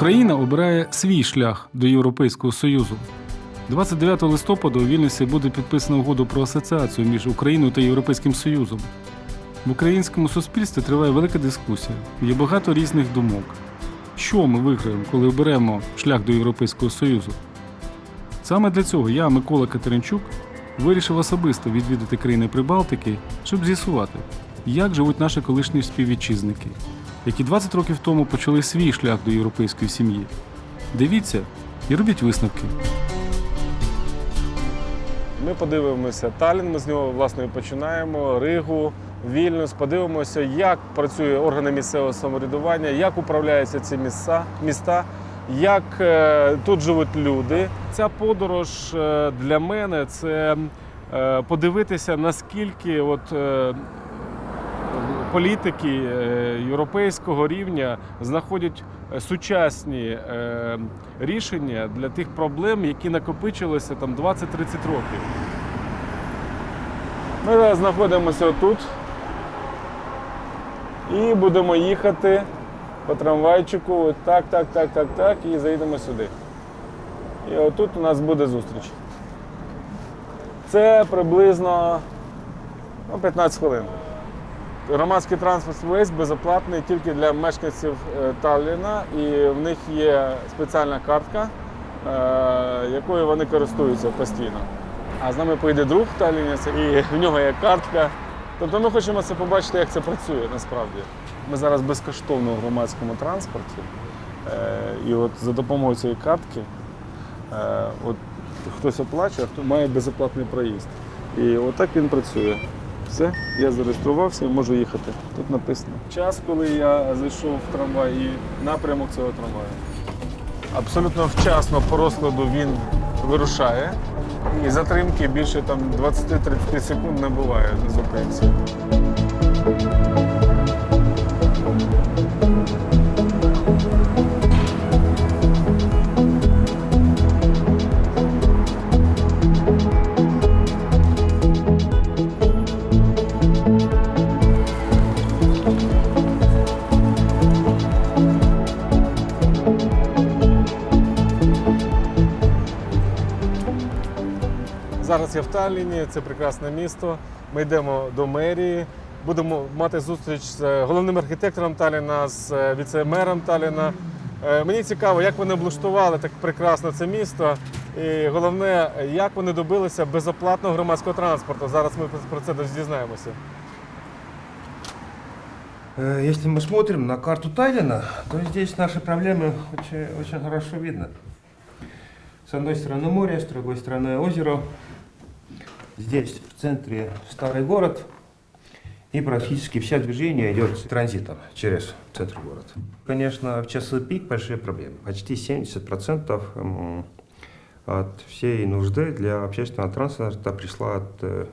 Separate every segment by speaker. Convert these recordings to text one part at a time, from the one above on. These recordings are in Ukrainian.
Speaker 1: Україна обирає свій шлях до Європейського Союзу. 29 листопада у Вільнюсі буде підписана угода про асоціацію між Україною та Європейським Союзом. В українському суспільстві триває велика дискусія. Є багато різних думок. Що ми виграємо, коли оберемо шлях до Європейського Союзу? Саме для цього я, Микола Катеринчук, вирішив особисто відвідати країни Прибалтики, щоб з'ясувати, як живуть наші колишні співвітчизники, які 20 років тому почали свій шлях до європейської сім'ї. Дивіться і робіть висновки.
Speaker 2: Ми подивимося Талін, ми з нього власне починаємо, Ригу, Вільнюс, подивимося, як працює органи місцевого самоврядування, як управляються ці міста, міста, як е, тут живуть люди. Ця подорож е, для мене це е, подивитися, наскільки от, політики е, європейського рівня знаходять е, сучасні е, рішення для тих проблем, які накопичилися там 20-30 років. Ми зараз знаходимося тут і будемо їхати по трамвайчику. Так, так, так, так, так, і заїдемо сюди. І отут у нас буде зустріч. Це приблизно ну, 15 хвилин. Громадський транспорт весь безоплатний тільки для мешканців е, Талліна, і в них є спеціальна картка, е, якою вони користуються постійно. А з нами поїде друг в Талліні, і в нього є картка. Тобто ми хочемо це побачити, як це працює насправді. Ми зараз безкоштовно в громадському транспорті. Е, І от за допомогою цієї картки от хтось оплачує, а хто має безоплатний проїзд. І отак він працює. Все, я зареєструвався і можу їхати. Тут написано. Час, коли я зайшов в трамвай і напрямок цього трамваю. Абсолютно вчасно по розкладу він вирушає. І затримки більше там 20-30 секунд не буває на зупинці. Зараз я в Талліні, це прекрасне місто. Ми йдемо до мерії. Будемо мати зустріч з е, головним архітектором Талліна, з е, віце-мером Талліна. Е, Мені цікаво, як вони облаштували так прекрасно це місто. І головне, як вони добилися безоплатного громадського транспорту. Зараз ми про це дізнаємося.
Speaker 3: Э, Если мы смотрим на карту Тайлина, то здесь наши проблемы очень, очень хорошо видно. С одной стороны море, с другой стороны озеро. Здесь в центре старый город, и практически вся движение идет транзитом через центр города. Конечно, в часы пик большие проблемы. Почти 70% м, от всей нужды для общественного транспорта пришла от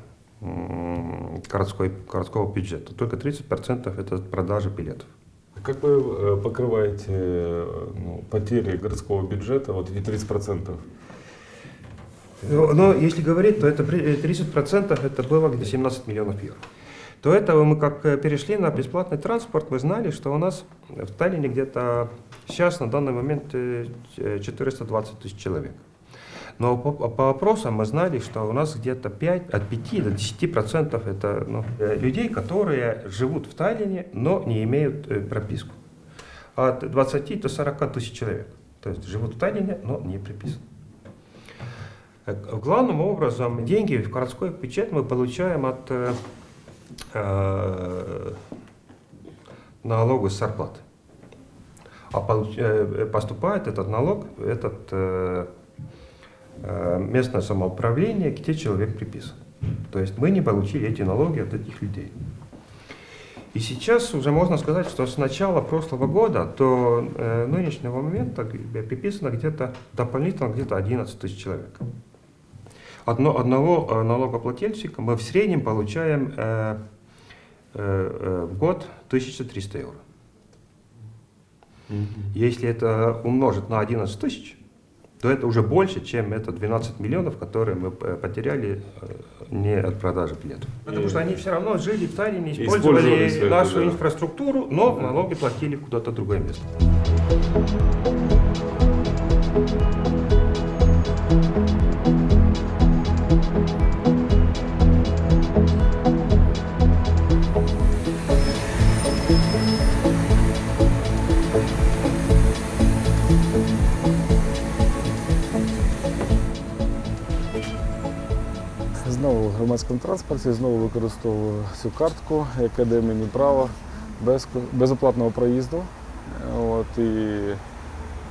Speaker 3: городской, городского бюджета. Только 30% это продажа билетов.
Speaker 2: Как вы э, покрываете э, ну, потери городского бюджета, вот эти 30%?
Speaker 3: Но, но если говорить, то это при- э, 30% это было где 17 миллионов евро. До этого мы как э, перешли на бесплатный транспорт, мы знали, что у нас в Таллине где-то сейчас на данный момент э, ч- 420 тысяч человек. Но по, по опросам мы знали, что у нас где-то 5, от 5 до 10 процентов это ну, э, людей, которые живут в Таллине, но не имеют э, прописку. От 20 до 40 тысяч человек. То есть живут в Таллине, но не приписаны. Э, Главным образом деньги в городской бюджет мы получаем от э, э, налога с зарплаты. А э, поступает этот налог, этот э, местное самоуправление, где человек приписан. То есть мы не получили эти налоги от этих людей. И сейчас уже можно сказать, что с начала прошлого года до э, нынешнего момента приписано где-то дополнительно где-то 11 тысяч человек. Одно, одного э, налогоплательщика мы в среднем получаем э, э, э, в год 1300 евро. Если это умножить на 11 тысяч, то это уже больше, чем это 12 миллионов, которые мы э, потеряли не от продажи билетов. Потому что они все равно жили в Таллине,
Speaker 2: Использовали
Speaker 3: использовали нашу
Speaker 2: да.
Speaker 3: инфраструктуру, но налоги платили куда-то другое место.
Speaker 4: Громадському транспорті, знову використовую цю картку, яка дає мені право без, безоплатного проїзду. От, і,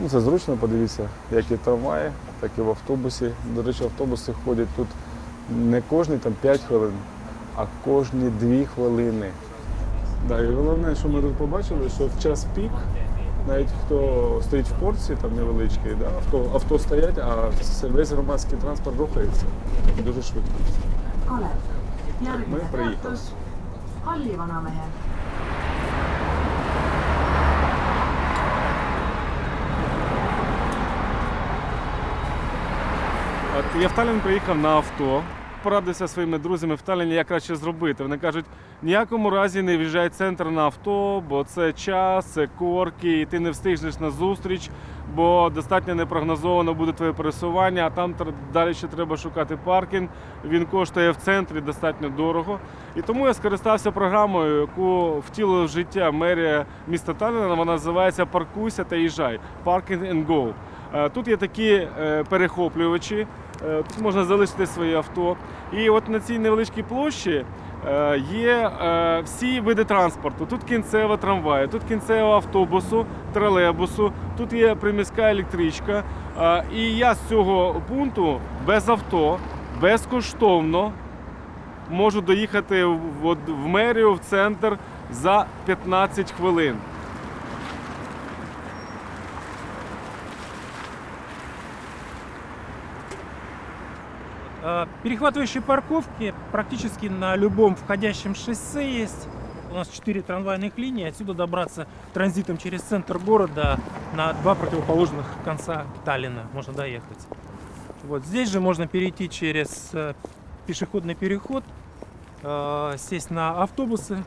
Speaker 4: ну, це зручно, подивіться, як і в трамваї, так і в автобусі. До речі, автобуси ходять тут не кожні там, 5 хвилин, а кожні 2 хвилини. Да, і головне, що ми тут побачили, що в час пік, навіть хто стоїть в порці там невеличкий, да, авто, авто стоять, а весь громадський транспорт рухається дуже швидко.
Speaker 5: Kalev. Järgmine peatus Hallivanamehe.
Speaker 2: От я в Таллін приїхав на авто. Порадився своїми друзями в Талліні, як краще зробити. Вони кажуть, ніякому разі не в'їжджай в центр на авто, бо це час, це корки, і ти не встигнеш на зустріч, бо достатньо непрогнозовано буде твоє пересування, а там далі ще треба шукати паркінг. Він коштує в центрі достатньо дорого. І тому я скористався програмою, яку втілила в життя мерія міста Талліна. Вона називається Паркуйся та їжджай. Parking Go. Е, Тут є такі е, перехоплювачі, тут можна залишити своє авто. І от на цій невеличкій площі е, є е, всі види транспорту. Тут кінцева трамваю, тут кінцева автобусу, тролейбусу, тут є приміська електричка. Е, І я з цього пункту без авто, безкоштовно можу доїхати в мерію, в центр за 15 хвилин.
Speaker 6: Перехватывающие парковки практически на любом входящем шоссе есть. У нас 4 трамвайных линии. Отсюда добраться транзитом через центр города на два противоположных конца Таллина можно доехать. Вот здесь же можно перейти через э, пешеходный переход, э, сесть на автобусы,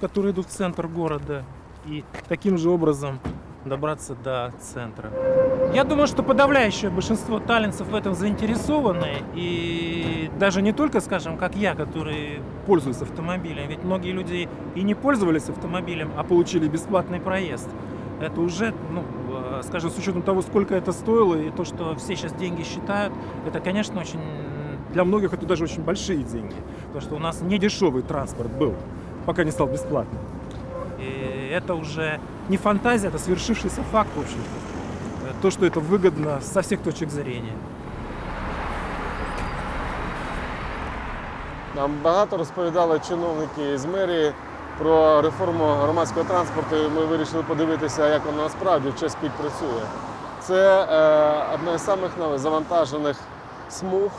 Speaker 6: которые идут в центр города, и таким же образом добраться до центра. Я думаю, что подавляющее большинство таллинцев в этом заинтересованы. И даже не только, скажем, как я, который пользуюсь автомобилем. Ведь многие люди и не пользовались автомобилем, а получили бесплатный проезд. Это уже, ну, э, скажем, с учетом того, сколько это стоило, и то, что все сейчас деньги считают, это, конечно, очень... Для многих это даже очень большие деньги. Потому что у нас не дешевый транспорт был, пока не стал бесплатным. И это уже не фантазия, это свершившийся факт, в общем-то. Э, То, что это выгодно со всех точек зрения.
Speaker 4: Нам багато розповідали чиновники з мерії про реформу громадського транспорту. і Ми вирішили подивитися, як воно насправді в час пік працює. Це е, одна з самих завантажених смуг,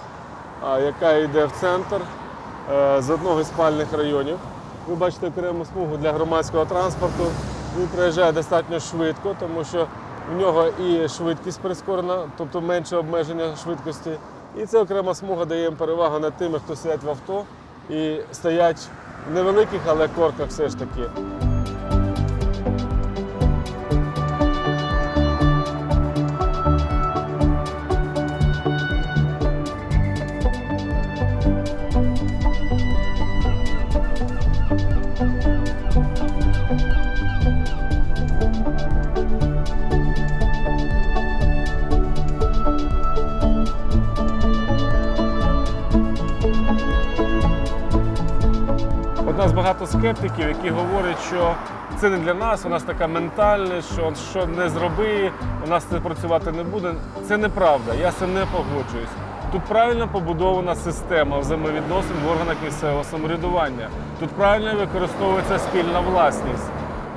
Speaker 4: а, яка йде в центр е, з одного із спальних районів. Ви бачите окрему смугу для громадського транспорту. Він проїжджає достатньо швидко, тому що в нього і швидкість прискорена, тобто менше обмеження швидкості. І ця окрема смуга дає їм перевагу над тими, хто сидять в авто і стоять в невеликих, але корках все ж таки.
Speaker 2: Скептиків, які говорять, що це не для нас, у нас така ментальність, що що не зроби, у нас це працювати не буде. Це неправда, я з не погоджуюсь. Тут правильно побудована система взаємовідносин в органах місцевого самоврядування. Тут правильно використовується спільна власність.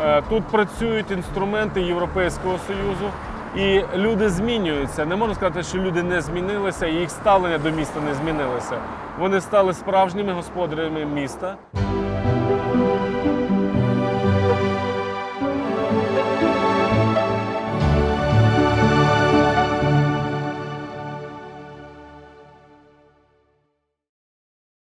Speaker 2: Е, Тут працюють інструменти Європейського Союзу. І люди змінюються. Не можна сказати, що люди не змінилися, і їх ставлення до міста не змінилося. Вони стали справжніми господарями міста.